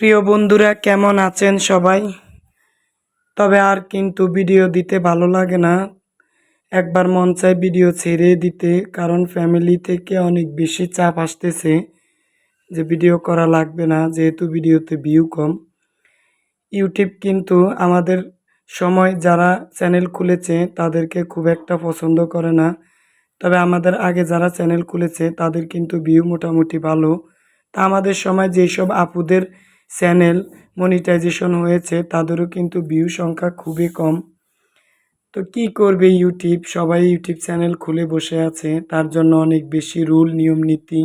প্রিয় বন্ধুরা, কেমন আছেন সবাই? তবে আর কিন্তু ভিডিও দিতে ভালো লাগে না। একবার মন চায় ভিডিও ছেড়ে দিতে, কারণ ফ্যামিলি থেকে অনেক বেশি চাপ আসতেছে যে ভিডিও করা লাগবে না, যেহেতু ভিডিওতে ভিউ কম। ইউটিউব কিন্তু আমাদের সময় যারা চ্যানেল খুলেছে, তাদেরকে খুব একটা পছন্দ করে না। তবে আমাদের আগে যারা চ্যানেল খুলেছে, তাদের কিন্তু ভিউ মোটামুটি ভালো। তা আমাদের সময় যেসব আপুদের চ্যানেল মনিটাইজেশন হয়েছে, তাদেরও কিন্তু ভিউ সংখ্যা খুবই কম। তো কি করবে ইউটিউব? সবাই ইউটিউব চ্যানেল খুলে বসে আছে, তার জন্য অনেক বেশি রুল, নিয়ম, নীতি।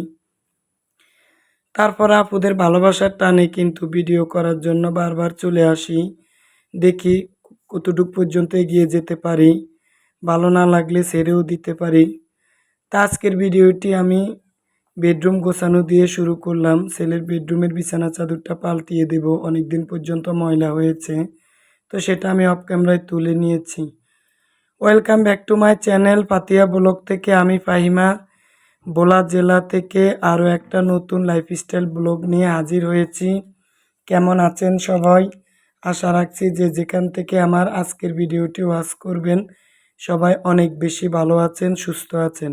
তারপর আপুদের ভালোবাসার টানে কিন্তু ভিডিও করার জন্য বারবার চলে আসি। দেখি কতটুক পর্যন্ত এগিয়ে যেতে পারি। ভালো না লাগলে ছেড়েও দিতে পারি। তা আজকের ভিডিওটি আমি বেডরুম গোছানো দিয়ে শুরু করলাম। ছেলের বেডরুমের বিছানা চাদরটা পাল্টিয়ে দেব। অনেক দিন পর্যন্ত ময়লা হয়েছে। তো সেটা আমি অফ ক্যামেরায় তুলে নিয়েছি। Welcome back to my channel Patiya vlog থেকে আমি ফাহিমা। বোলা জেলা থেকে আরও একটা নতুন লাইফস্টাইল ব্লগ নিয়ে হাজির হয়েছি। কেমন আছেন সবাই? আশা রাখছি যে যেখান থেকে আমার আজকের ভিডিওটি ওয়াচ করবেন, সবাই অনেক বেশি ভালো আছেন, সুস্থ আছেন।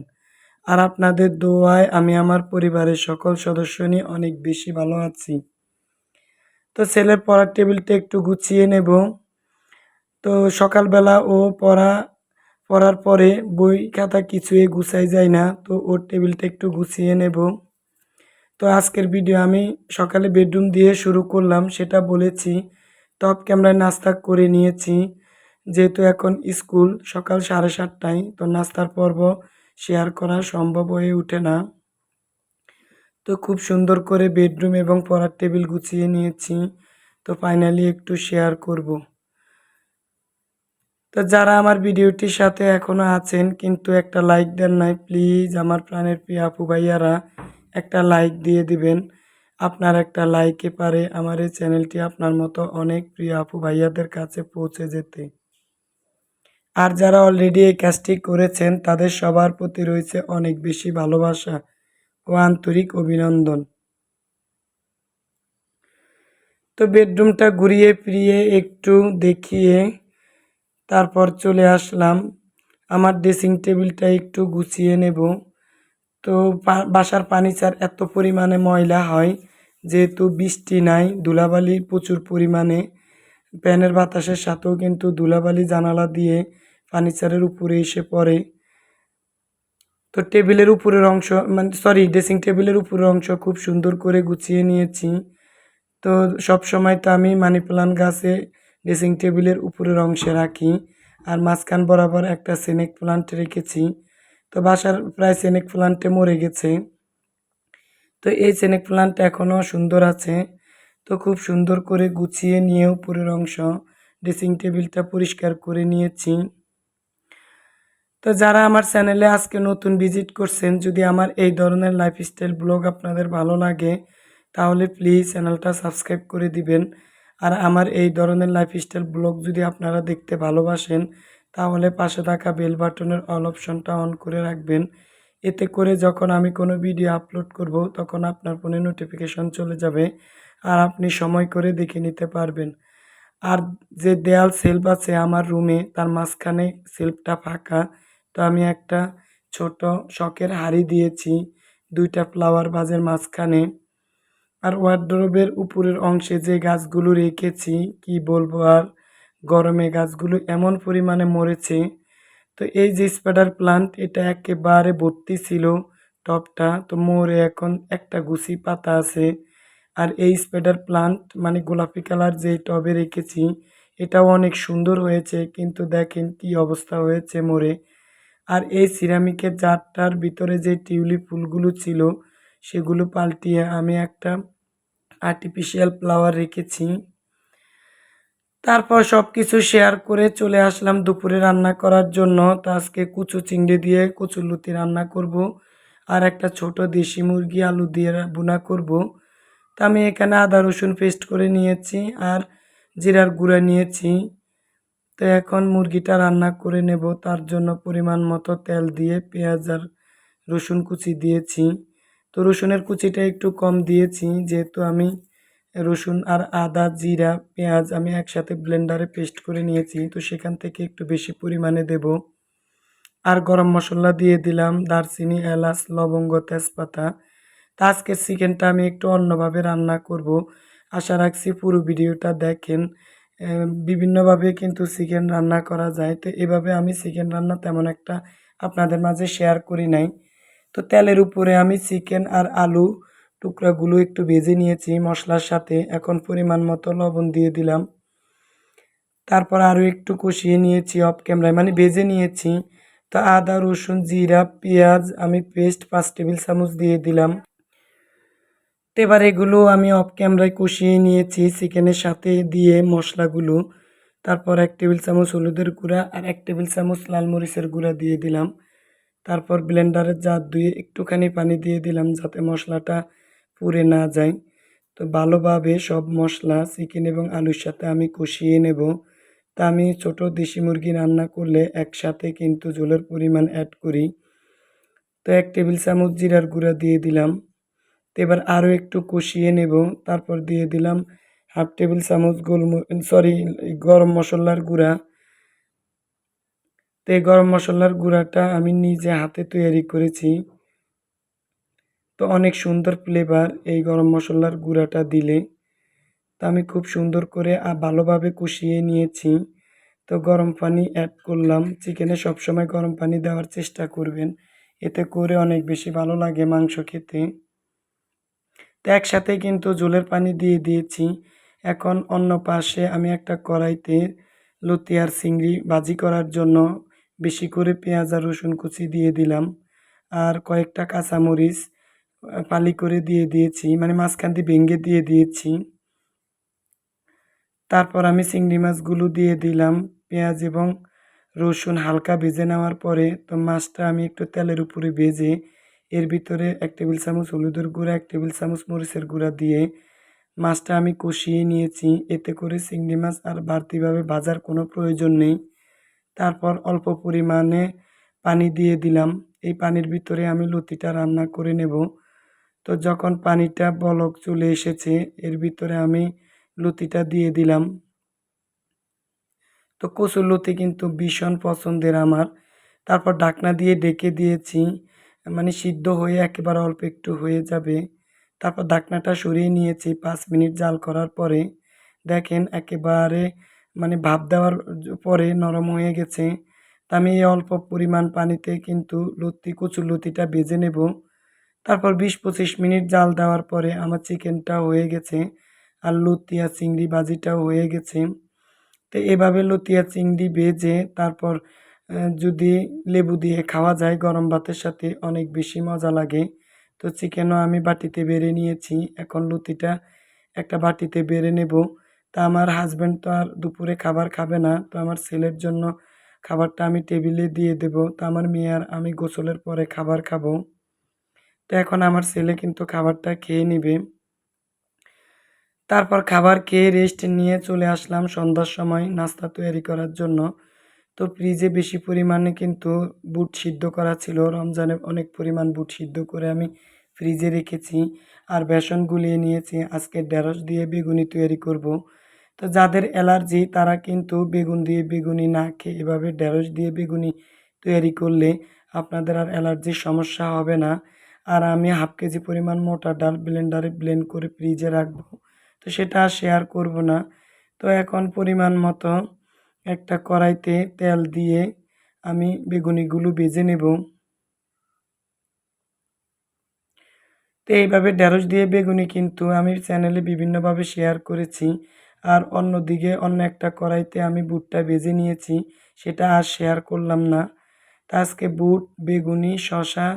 আর আপনাদের দোয়ায় আমি আমার পরিবারের সকল সদস্য নিয়ে অনেক বেশি ভালো আছি। তো ছেলের পড়ার টেবিলটা একটু গুছিয়ে নেব। তো সকালবেলা ও পড়া, পড়ার পরে বই খাতা কিছুই গুছাই যায় না, তো ওর টেবিলটা একটু গুছিয়ে নেব। তো আজকের ভিডিও আমি সকালে বেডরুম দিয়ে শুরু করলাম, সেটা বলেছি, টপ ক্যামেরায় নাস্তা করে নিয়েছি। যেহেতু এখন স্কুল সকাল সাড়ে সাতটায়, তো নাস্তার পর্ব শেয়ার করা সম্ভব হয়ে ওঠে না। তো খুব সুন্দর করে বেডরুম এবং পড়ার টেবিল গুছিয়ে নিয়েছি। তো ফাইনালি একটু শেয়ার করব। তো যারা আমার ভিডিওটির সাথে এখনও আছেন, কিন্তু একটা লাইক দেন নাই প্লিজ আমার প্রাণের প্রিয় আপু ভাইয়ারা, একটা লাইক দিয়ে দিবেন। আপনার একটা লাইকে পারে আমার এই চ্যানেলটি আপনার মতো অনেক প্রিয় আপু ভাইয়াদের কাছে পৌঁছে যেতে। আর যারা অলরেডি এই কাজটি করেছেন, তাদের সবার প্রতি রয়েছে অনেক বেশি ভালোবাসা ও আন্তরিক অভিনন্দন। তো বেডরুমটা ঘুরিয়ে ফিরিয়ে একটু দেখিয়ে তারপর চলে আসলাম। আমার ড্রেসিং টেবিলটা একটু গুছিয়ে নেব। তো বাসার ফার্নিচার এত পরিমাণে ময়লা হয়, যেহেতু বৃষ্টি নাই, ধুলাবালি প্রচুর পরিমাণে। প্যানের বাতাসের সাথেও কিন্তু ধুলাবালি জানালা দিয়ে ফার্নিচারের উপরে এসে পড়ে। তো টেবিলের উপরের অংশ মানে সরি ড্রেসিং টেবিলের উপরের অংশ খুব সুন্দর করে গুছিয়ে নিয়েছি। তো সব সময় তো আমি মানি প্লান্ট গাছে ড্রেসিং টেবিলের উপরের অংশে রাখি আর মাঝখান বরাবর একটা সেনেক প্লান্ট রেখেছি। তো বাসার প্রায় সেনেক প্লান্টে মরে গেছে। তো এই সেনেক প্লান্ট এখনও সুন্দর আছে। তো খুব সুন্দর করে গুছিয়ে নিয়ে উপরের অংশ ড্রেসিং টেবিলটা পরিষ্কার করে নিয়েছি। তো যারা আমার চ্যানেলে আজকে নতুন ভিজিট করছেন, যদি আমার এই ধরনের লাইফস্টাইল ব্লগ আপনাদের ভালো লাগে, তাহলে প্লিজ চ্যানেলটা সাবস্ক্রাইব করে দিবেন। আর আমার এই ধরনের লাইফস্টাইল ব্লগ যদি আপনারা দেখতে ভালোবাসেন, তাহলে পাশে থাকা বেল বাটনের অল অপশনটা অন করে রাখবেন। এতে করে যখন আমি কোনো ভিডিও আপলোড করব, তখন আপনার ফোনে নোটিফিকেশন চলে যাবে। আর আপনি সময় করে দেখে নিতে পারবেন। আর যে দেয়াল সেলফ আছে আমার রুমে তার মাঝখানে সেলফটা ফাঁকা। তো আমি একটা ছোট শখের হাড়ি দিয়েছি, দুইটা ফ্লাওয়ার বাজের মাঝখানে। আর ওয়ার্ড্রোবের উপরের অংশে যে গাছগুলো রেখেছি, কি বলব আর, গরমে গাছগুলো এমন পরিমাণে মরেছে। তো এই যে স্পাইডার প্লান্ট এটা একেবারে ভর্তি ছিল, টপটা। তো মরে এখন একটা গুছি পাতা আছে। আর এই স্পাইডার প্লান্ট মানে গোলাপি কালার যে টবে রেখেছি, এটাও অনেক সুন্দর হয়েছে, কিন্তু দেখেন কি অবস্থা হয়েছে মরে আর এই সিরামিকের জারটার ভিতরে যে টিউলিপ ফুলগুলো ছিল, সেগুলো পাল্টিয়ে আমি একটা আর্টিফিশিয়াল ফ্লাওয়ার রেখেছি। তারপর সব কিছু শেয়ার করে চলে আসলাম দুপুরে রান্না করার জন্য। তো আজকে কুচু চিংড়ি দিয়ে লুতি রান্না করব, আর একটা ছোট দেশি মুরগি আলু দিয়ে বোনা করব। তা আমি এখানে আদা, রসুন পেস্ট করে নিয়েছি আর জিরার গুঁড়া নিয়েছি। তো এখন মুরগিটা রান্না করে নেব। তার জন্য পরিমাণ মতো তেল দিয়ে পেঁয়াজ আর রসুন কুচি দিয়েছি। তো রসুনের কুচিটা একটু কম দিয়েছি। যেহেতু আমি রসুন আর আদা, জিরা, পেঁয়াজ আমি একসাথে ব্লেন্ডারে পেস্ট করে নিয়েছি। তো সেখান থেকে একটু বেশি পরিমাণে দেব। আর গরম মশলা দিয়ে দিলাম। দারচিনি, এলাচ, লবঙ্গ, তেজপাতা। তা আজকের চিকেনটা আমি একটু অন্যভাবে রান্না করব। আশা রাখছি পুরো ভিডিওটা দেখেন। বিভিন্নভাবে কিন্তু চিকেন রান্না করা যায়। তো এভাবে আমি চিকেন রান্না তেমন একটা আপনাদের মাঝে শেয়ার করি নাই। তো তেলের উপরে আমি চিকেন আর আলু টুকরাগুলো একটু ভেজে নিয়েছি মশলার সাথে। এখন পরিমাণ মতো লবণ দিয়ে দিলাম। তারপর আরও একটু কষিয়ে নিয়েছি অফ ক্যামেরায়। মানে ভেজে নিয়েছি। তো আদা, রসুন, জিরা, পেঁয়াজ আমি পেস্ট পাঁচ টেবিল চামচ দিয়ে দিলাম। তো এবার এগুলো আমি অফ ক্যামেরায় কষিয়ে নিয়েছি, চিকেনের সাথে দিয়ে মশলাগুলো। তারপর এক টেবিল চামচ হলুদের গুঁড়া আর এক টেবিল চামচ লাল মরিচের গুঁড়া দিয়ে দিলাম। তারপর ব্লেন্ডারের জাত দিয়ে একটুখানি পানি দিয়ে দিলাম যাতে মশলাটা পুড়ে না যায়। তো ভালোভাবে সব মশলা, চিকেন এবং আলুর সাথে আমি কষিয়ে নেব। তা আমি ছোট দেশি মুরগি রান্না করলে একসাথে কিন্তু ঝোলের পরিমাণ অ্যাড করি। তো এক টেবিল চামচ জিরার গুঁড়া দিয়ে দিলাম। তো এবার আরও একটু কষিয়ে নেব। তারপর দিয়ে দিলাম হাফ টেবিল চামচ গোলম সরি গরম মশলার গুঁড়া। তো এই গরম মশলার গুঁড়াটা আমি নিজে হাতে তৈরি করেছি। তো অনেক সুন্দর ফ্লেভার এই গরম মশলার গুঁড়াটা দিলে। তো আমি খুব সুন্দর করে ভালোভাবে কষিয়ে নিয়েছি। তো গরম পানি অ্যাড করলাম। চিকেনে সবসময় গরম পানি দেওয়ার চেষ্টা করবেন। এতে করে অনেক বেশি ভালো লাগে মাংস খেতে। একসাথে কিন্তু জলের পানি দিয়ে দিয়েছি। এখন অন্য পাশে আমি একটা কড়াইতে লতি আর চিংড়ি ভাজি করার জন্য বেশি করে পেঁয়াজ আর রসুন কুচি দিয়ে দিলাম। আর কয়েকটা কাঁচামরিচ ফালি করে দিয়ে দিয়েছি মানে মাঝখান দিয়ে ভেঙে দিয়ে দিয়েছি। তারপর আমি চিংড়ি মাছগুলো দিয়ে দিলাম। পেঁয়াজ এবং রসুন হালকা ভেজে নেওয়ার পরে তো মাছটা আমি একটু তেলের উপরে ভেজে এর ভিতরে এক টেবিল চামচ হলুদের গুঁড়া, এক টেবিল চামচ মরিচের গুঁড়া দিয়ে মাছটা আমি কষিয়ে নিয়েছি। এতে করে চিংড়ি মাছ আর বাড়তিভাবে ভাজার কোনো প্রয়োজন নেই। তারপর অল্প পরিমাণে পানি দিয়ে দিলাম। এই পানির ভিতরে আমি লতিটা রান্না করে নেব। তো যখন পানিটা বলক চলে এসেছে, এর ভিতরে আমি লতিটা দিয়ে দিলাম। তো কচুর লতি কিন্তু ভীষণ পছন্দের আমার। তারপর ঢাকনা দিয়ে ডেকে দিয়েছি। মানে সিদ্ধ হয়ে একেবারে অল্প একটু হয়ে যাবে। তারপর ঢাকনাটা সরিয়ে নিয়েছি পাঁচ মিনিট জাল করার পরে। দেখেন একেবারে মানে ভাপ দেওয়ার পরে নরম হয়ে গেছে। তা আমি এই অল্প পরিমাণ পানিতে কিন্তু লতি, কচুর লতিটা ভেজে নেব। তারপর বিশ পঁচিশ মিনিট জাল দেওয়ার পরে আমার চিকেনটা হয়ে গেছে আর লতি আর চিংড়ি ভাজিটাও হয়ে গেছে। তো এভাবে লতিয়া চিংড়ি ভেজে তারপর যদি লেবু দিয়ে খাওয়া যায় গরম ভাতের সাথে, অনেক বেশি মজা লাগে। তো চিকেনও আমি বাটিতে বেড়ে নিয়েছি। এখন লতিটা একটা বাটিতে বেড়ে নেব। তা আমার হাজব্যান্ড তো আর দুপুরে খাবার খাবে না। তো আমার ছেলের জন্য খাবারটা আমি টেবিলে দিয়ে দেব। তো আমার মেয়ে আর আমি গোসলের পরে খাবার খাব। তো এখন আমার ছেলে কিন্তু খাবারটা খেয়ে নেবে। তারপর খাবার খেয়ে রেস্ট নিয়ে চলে আসলাম সন্ধ্যার সময় নাস্তা তৈরি করার জন্য। তো ফ্রিজে বেশি পরিমাণে কিন্তু বুট সিদ্ধ করা ছিল। রমজানে অনেক পরিমাণ বুট সিদ্ধ করে আমি ফ্রিজে রেখেছি আর বেসন গুলিয়ে নিয়েছি। আজকে ঢেঁড়স দিয়ে বেগুনি তৈরি করব। তো যাদের অ্যালার্জি তারা কিন্তু বেগুন দিয়ে বেগুনি না খেয়ে এভাবে ঢেঁড়স দিয়ে বেগুনি তৈরি করলে আপনাদের আর অ্যালার্জির সমস্যা হবে না। আর আমি হাফ কেজি পরিমাণ মোটা ডাল ব্লেন্ডারে ব্লেন্ড করে ফ্রিজে রাখব। তো সেটা শেয়ার করব না। তো এখন পরিমাণ মতো একটা কড়াইতে তেল দিয়ে আমি বেগুনিগুলো ভেজে নেব। তো এইভাবে ঢেঁড়স দিয়ে বেগুনি কিন্তু আমি চ্যানেলে বিভিন্নভাবে শেয়ার করেছি। আর অন্যদিকে অন্য একটা কড়াইতে আমি বুটটা ভেজে নিয়েছি, সেটা আর শেয়ার করলাম না। তা আজকে বুট, বেগুনি শশা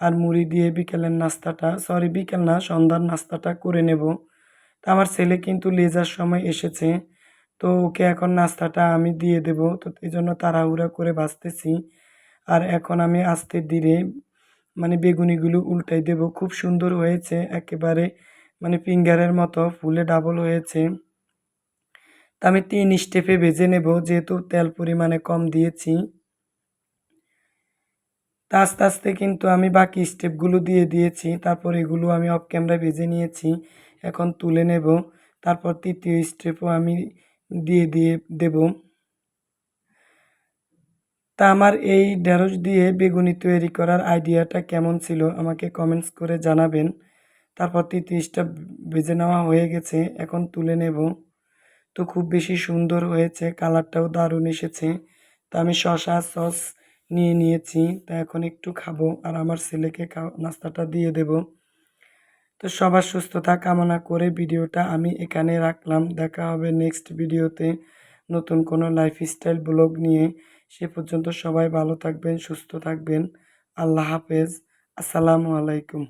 আর মুড়ি দিয়ে বিকেলের নাস্তাটা সরি বিকেল না, সন্ধ্যার নাস্তাটা করে নেব। তা আমার ছেলে কিন্তু লেজার সময় এসেছে। তো ওকে এখন নাস্তাটা আমি দিয়ে দেব। তো এই জন্য তাড়াহুড়া করে বাঁচতেছি। আর এখন আমি আস্তে ধীরে মানে বেগুনিগুলো উল্টাই দেব। খুব সুন্দর হয়েছে, একেবারে মানে ফিঙ্গারের মতো, ফুলে ডাবল হয়েছে। তা আমি তিন স্টেপে ভেজে নেব, যেহেতু তেল পরিমাণে কম দিয়েছি। তা আস্তে আস্তে কিন্তু আমি বাকি স্টেপগুলো দিয়ে দিয়েছি। তারপর এগুলো আমি অফ ক্যামেরা ভেজে নিয়েছি। এখন তুলে নেব। তারপর তৃতীয় স্টেপও আমি দিয়ে দিয়ে দেব। তা আমার এই ঢেঁড়স দিয়ে বেগুনি তৈরি করার আইডিয়াটা কেমন ছিল আমাকে কমেন্টস করে জানাবেন। তারপর স্টেপ ভেজে নেওয়া হয়ে গেছে, এখন তুলে নেব। তো খুব বেশি সুন্দর হয়েছে, কালারটাও দারুণ এসেছে। তা আমি শশা সস নিয়ে নিয়েছি, তা এখন একটু খাব, আর আমার ছেলেকে নাস্তাটা দিয়ে দেব। তো সবার সুস্থতা কামনা করে ভিডিওটা আমি এখানে রাখলাম। দেখা হবে নেক্সট ভিডিওতে নতুন কোনো লাইফস্টাইল ব্লগ নিয়ে। সে পর্যন্ত সবাই ভালো থাকবেন, সুস্থ থাকবেন। আল্লাহ হাফেজ। আসসালামু আলাইকুম।